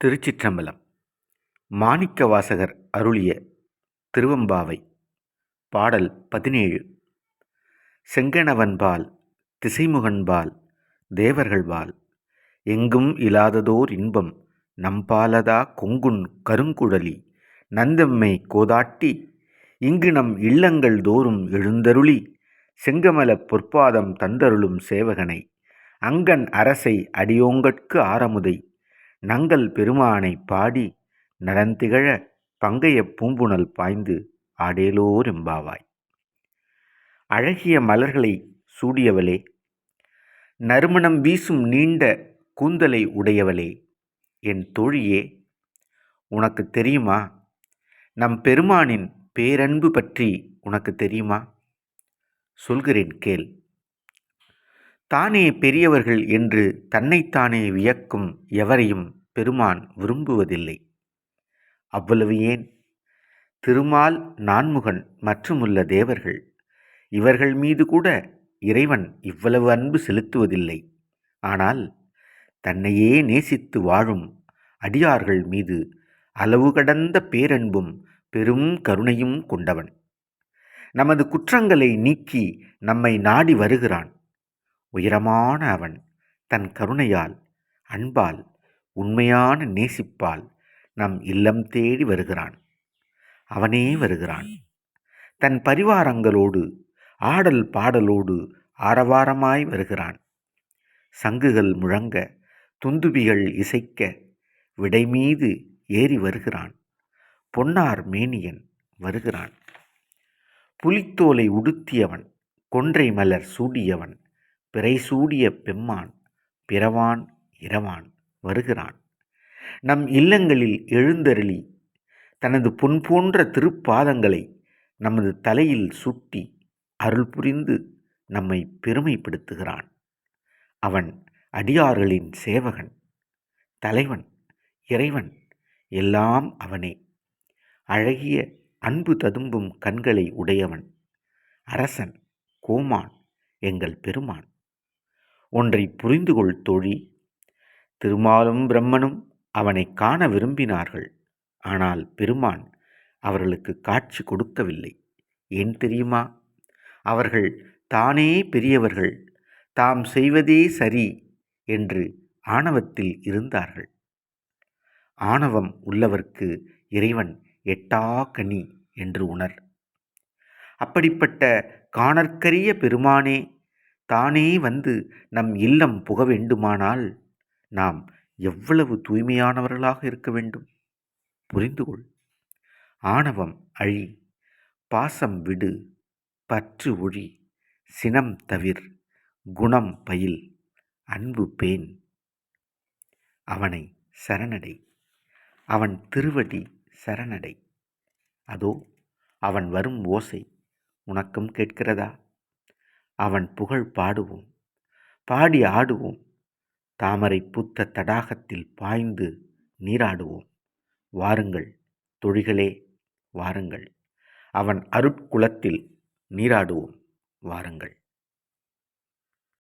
திருச்சிற்றம்பலம். மாணிக்கவாசகர் அருளிய திருவம்பாவை. பாடல் பதினேழு. செங்கணவன்பால் திசைமுகன்பால் தேவர்கள்பால் எங்கும் இலாததோர் இன்பம் நம்பாலதா கொங்குன் கருங்குழலி நந்தம்மை கோதாட்டி இங்கு நம் இல்லங்கள் தோறும் எழுந்தருளி செங்கமலப் பொற்பாதம் தந்தருளும் சேவகனை அங்கன் அரசை அடியோங்கட்கு ஆரமுதை நங்கள் பெருமானை பாடி நடந்திகழ பங்கைய பூம்புணல் பாய்ந்து ஆடேலோர் எம்பாவாய். அழகிய மலர்களை சூடியவளே நறுமணம் வீசும் நீண்ட கூந்தலை உடையவளே என் தோழியே உனக்கு தெரியுமா? நம் பெருமானின் பேரன்பு பற்றி உனக்கு தெரியுமா? சொல்கிறேன் கேள். தானே பெரியவர்கள் என்று தன்னைத்தானே வியக்கும் எவரையும் பெருமான் விரும்புவதில்லை. அவ்வளவு ஏன்? திருமால் நான்முகன் மற்றுமுள்ள தேவர்கள். இவர்கள் மீது கூட இறைவன் இவ்வளவு அன்பு செலுத்துவதில்லை. ஆனால் தன்னையே நேசித்து வாழும் அடியார்கள் மீது அளவு கடந்த பேரன்பும் பெரும் கருணையும் கொண்டவன். நமது குற்றங்களை நீக்கி நம்மை நாடி வருகிறான். உயரமான அவன் தன் கருணையால் அன்பால் உண்மையான நேசிப்பால் நம் இல்லம் தேடி வருகிறான். அவனே வருகிறான். தன் பரிவாரங்களோடு ஆடல் பாடலோடு ஆரவாரமாய் வருகிறான். சங்குகள் முழங்க துந்துபிகள் இசைக்க விடை மீது ஏறி வருகிறான். பொன்னார் மேனியன் வருகிறான். புலித்தோலை உடுத்தியவன் கொன்றை மலர் சூடியவன் பிறை சூடிய பெம்மான் பிறவான் இரவான். வருகிறான். நம் இல்லங்களில் எழுந்தருளி தனது பொன் போன்ற திருப்பாதங்களை நமது தலையில் சுட்டி அருள் புரிந்து நம்மை பெருமைப்படுத்துகிறான். அவன் அடியார்களின் சேவகன் தலைவன் இறைவன் எல்லாம் அவனே. அழகிய அன்பு ததும்பும் கண்களை உடையவன் அரசன் கோமான் எங்கள் பெருமான். ஒன்றை புரிந்து கொள் தோழி திருமாலும் பிரம்மனும் அவனை காண விரும்பினார்கள். ஆனால் பெருமான் அவர்களுக்கு காட்சி கொடுக்கவில்லை. ஏன் தெரியுமா? அவர்கள் தானே பெரியவர்கள் தாம் செய்வதே சரி என்று ஆணவத்தில் இருந்தார்கள். ஆணவம் உள்ளவர்க்கு இறைவன் எட்டா கனி என்று உணர். அப்படிப்பட்ட காணற்கரிய பெருமானே தானே வந்து நம் இல்லம் புக வேண்டுமானால் நாம் எவ்வளவு தூய்மையானவர்களாக இருக்க வேண்டும்? புரிந்து கொள். ஆணவம் அழி பாசம் விடு பற்று ஒழி சினம் தவிர் குணம் பயில் அன்பு பேன். அவனை சரணடை அவன் திருவடி சரணடை. அதோ அவன் வரும் ஓசை உனக்கும் கேட்கிறதா? அவன் புகழ் பாடுவோம் பாடி ஆடுவோம் தாமரை பூத்த தடாகத்தில் பாய்ந்து நீராடுவோம். வாருங்கள் தொழிகளே வாருங்கள். அவன் அருட்குளத்தில் நீராடுவோம். வாருங்கள்.